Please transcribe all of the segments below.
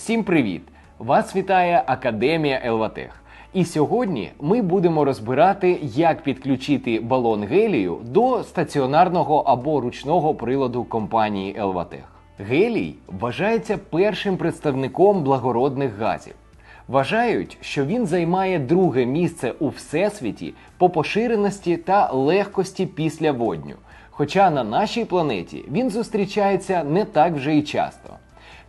Всім привіт! Вас вітає Академія Елватех. І сьогодні ми будемо розбирати, як підключити балон гелію до стаціонарного або ручного приладу компанії Елватех. Гелій вважається першим представником благородних газів. Вважають, що він займає друге місце у всесвіті по поширеності та легкості після водню. Хоча на нашій планеті він зустрічається не так вже й часто.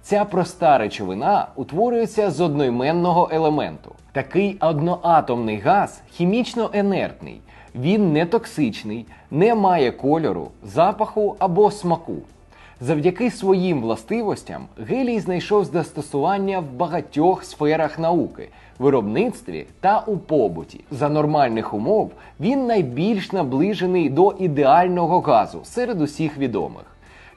Ця проста речовина утворюється з одноіменного елементу. Такий одноатомний газ хімічно інертний. Він не токсичний, не має кольору, запаху або смаку. Завдяки своїм властивостям гелій знайшов застосування в багатьох сферах науки, виробництві та у побуті. За нормальних умов він найбільш наближений до ідеального газу серед усіх відомих.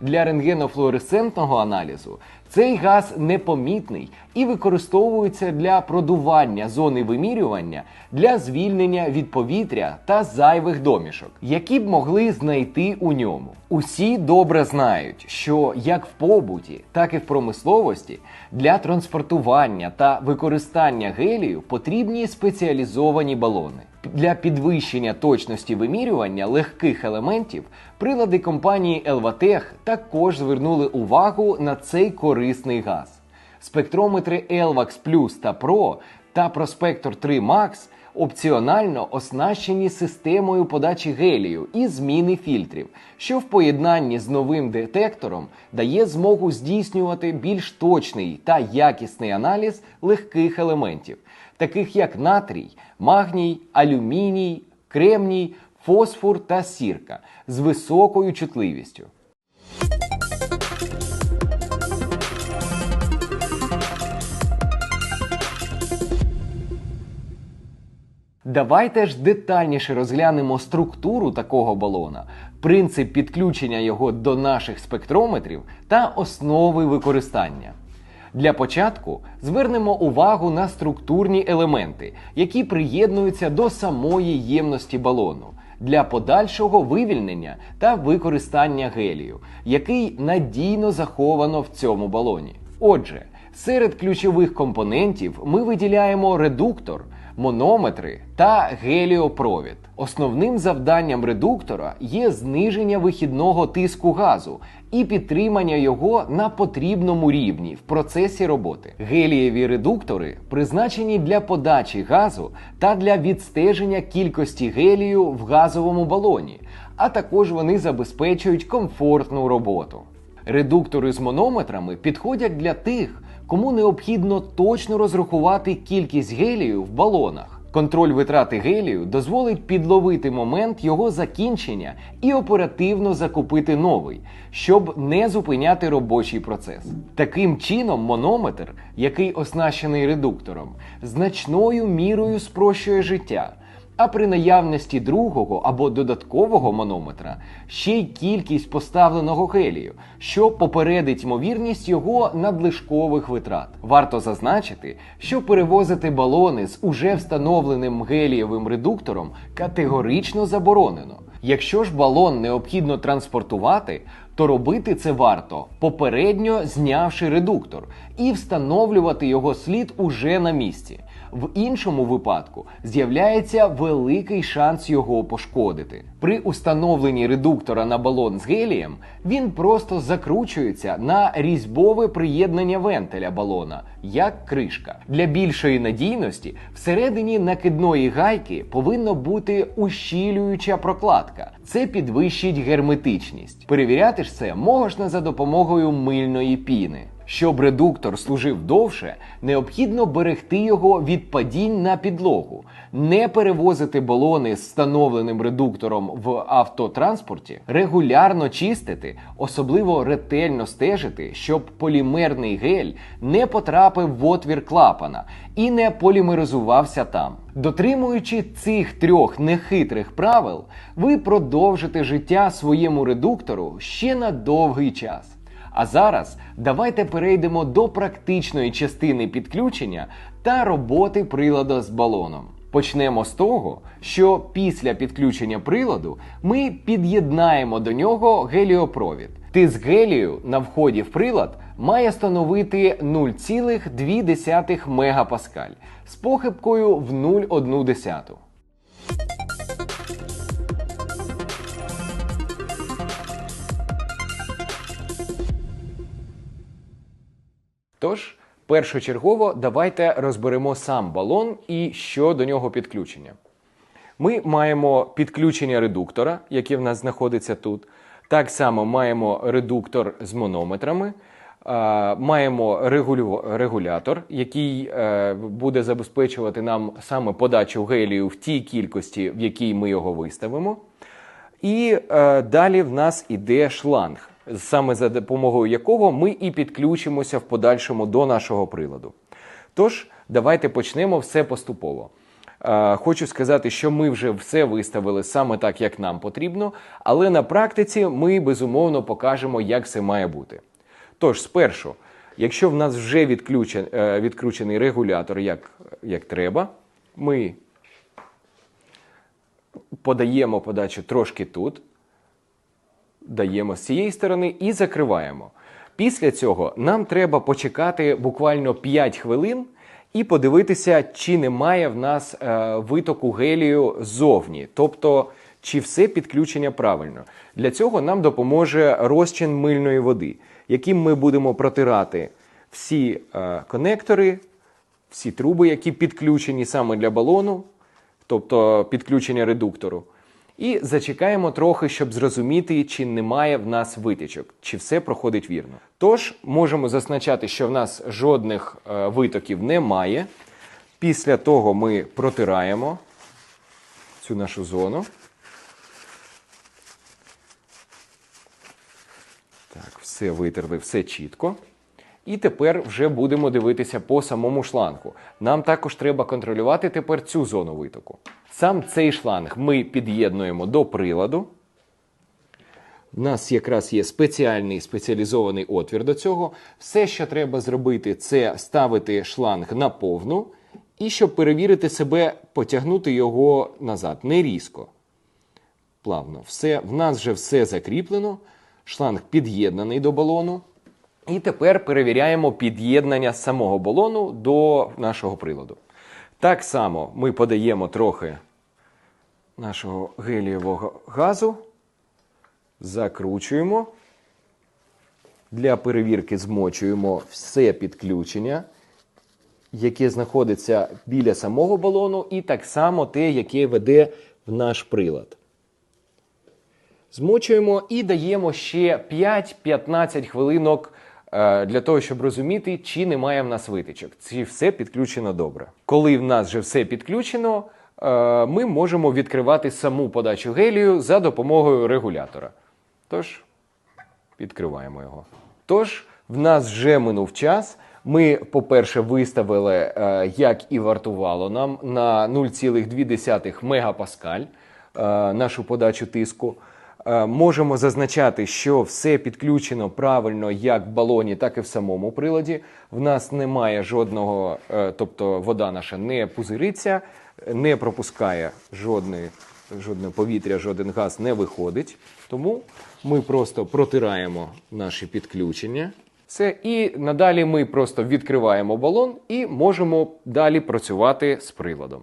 Для рентгенофлуоресцентного аналізу цей газ непомітний і використовується для продування зони вимірювання для звільнення від повітря та зайвих домішок, які б могли знайти у ньому. Усі добре знають, що як в побуті, так і в промисловості для транспортування та використання гелію потрібні спеціалізовані балони. Для підвищення точності вимірювання легких елементів прилади компанії Елватех також звернули увагу на цей корисний газ. Спектрометри Elvax Plus та Pro та Prospector 3 Max опціонально оснащені системою подачі гелію і зміни фільтрів, що в поєднанні з новим детектором дає змогу здійснювати більш точний та якісний аналіз легких елементів, таких як натрій, магній, алюміній, кремній, фосфор та сірка з високою чутливістю. Давайте ж детальніше розглянемо структуру такого балона, принцип підключення його до наших спектрометрів та основи використання. Для початку звернемо увагу на структурні елементи, які приєднуються до самої ємності балону для подальшого вивільнення та використання гелію, який надійно заховано в цьому балоні. Отже, серед ключових компонентів ми виділяємо редуктор монометри та геліопровід. Основним завданням редуктора є зниження вихідного тиску газу і підтримання його на потрібному рівні в процесі роботи. Гелієві редуктори призначені для подачі газу та для відстеження кількості гелію в газовому балоні, а також вони забезпечують комфортну роботу. Редуктори з монометрами підходять для тих, кому необхідно точно розрахувати кількість гелію в балонах. Контроль витрати гелію дозволить підловити момент його закінчення і оперативно закупити новий, щоб не зупиняти робочий процес. Таким чином, монометр, який оснащений редуктором, значною мірою спрощує життя а при наявності другого або додаткового манометра ще й кількість поставленого гелію, що попередить ймовірність його надлишкових витрат. Варто зазначити, що перевозити балони з уже встановленим гелієвим редуктором категорично заборонено. Якщо ж балон необхідно транспортувати, то робити це варто попередньо знявши редуктор і встановлювати його слід уже на місці. В іншому випадку з'являється великий шанс його пошкодити. При установленні редуктора на балон з гелієм він просто закручується на різьбове приєднання вентиля балона, як кришка. Для більшої надійності всередині накидної гайки повинна бути ущілююча прокладка. Це підвищить герметичність. Перевіряти ж це можна за допомогою мильної піни. Щоб редуктор служив довше, необхідно берегти його від падінь на підлогу, не перевозити балони з встановленим редуктором в автотранспорті, регулярно чистити, особливо ретельно стежити, щоб полімерний гель не потрапив в отвір клапана і не полімеризувався там. Дотримуючи цих трьох нехитрих правил, ви продовжите життя своєму редуктору ще на довгий час. А зараз давайте перейдемо до практичної частини підключення та роботи прилада з балоном. Почнемо з того, що після підключення приладу ми під'єднаємо до нього геліопровід. Тиск гелію на вході в прилад має становити 0,2 мегапаскаль з похибкою в 0,1. Тож, першочергово давайте розберемо сам балон і що до нього підключення. Ми маємо підключення редуктора, яке в нас знаходиться тут. Так само маємо редуктор з монометрами, маємо регулятор, який е, буде забезпечувати нам саме подачу гелію в тій кількості, в якій ми його виставимо. І е, далі в нас іде шланг, саме за допомогою якого ми і підключимося в подальшому до нашого приладу. Тож, давайте почнемо все поступово. Е, Хочу сказати, що ми вже все виставили саме так, як нам потрібно, але на практиці ми безумовно покажемо, як все має бути. Тож, спершу, якщо в нас вже е, відкручений регулятор як, як треба, ми подаємо подачу трошки тут, даємо з цієї сторони і закриваємо. Після цього нам треба почекати буквально 5 хвилин і подивитися, чи немає в нас е, витоку гелію ззовні, тобто чи все підключення правильно. Для цього нам допоможе розчин мильної води, яким ми будемо протирати всі е, конектори, всі труби, які підключені саме для балону, тобто підключення редуктору. І зачекаємо трохи, щоб зрозуміти, чи немає в нас витичок, чи все проходить вірно. Тож можемо зазначати, що в нас жодних е, витоків немає. Після того ми протираємо цю нашу зону. Так, все витерли, все чітко. І тепер вже будемо дивитися по самому шлангу. Нам також треба контролювати тепер цю зону витоку. Сам цей шланг ми під'єднуємо до приладу. У нас якраз є спеціальний спеціалізований отвір до цього. Все, що треба зробити, це ставити шланг на повну, і щоб перевірити себе, потягнути його назад, не різко. Плавно. Все, в нас вже все закріплено. Шланг під'єднаний до балону. І тепер перевіряємо під'єднання самого балону до нашого приладу. Так само ми подаємо трохи нашого гелієвого газу, закручуємо. Для перевірки змочуємо все підключення, яке знаходиться біля самого балону, і так само те, яке веде в наш прилад. Змочуємо і даємо ще 5-15 хвилинок для того, щоб розуміти, чи немає в нас витичок, чи все підключено добре. Коли в нас вже все підключено, е, ми можемо відкривати саму подачу гелію за допомогою регулятора. Тож, відкриваємо його. Тож, в нас вже минув час. Ми, по-перше, виставили, е, як і вартувало нам на 0,2 мегапаскаль е, нашу подачу тиску. Е, Можемо зазначати, що все підключено правильно як в балоні, так і в самому приладі. В нас немає жодного, е, тобто вода наша не пузириться, не пропускає жодної, жодне повітря, жоден газ не виходить. Тому ми просто протираємо наші підключення. Все, і надалі ми просто відкриваємо балон і можемо далі працювати з приладом.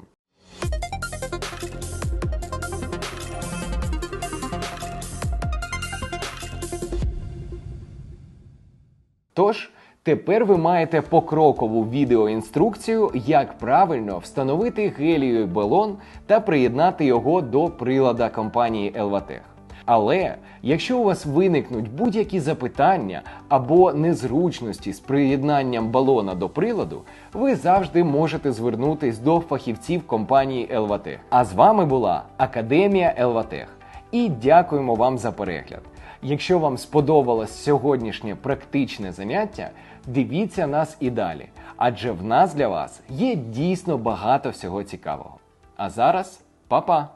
Тож, тепер ви маєте покрокову відеоінструкцію, як правильно встановити гелієвий балон та приєднати його до прилада компанії Elvatech. Але якщо у вас виникнуть будь-які запитання або незручності з приєднанням балона до приладу, ви завжди можете звернутись до фахівців компанії Elvatech. А з вами була Академія Elvatech. І дякуємо вам за перегляд. Якщо вам сподобалось сьогоднішнє практичне заняття, дивіться нас і далі, адже в нас для вас є дійсно багато всього цікавого. А зараз па-па!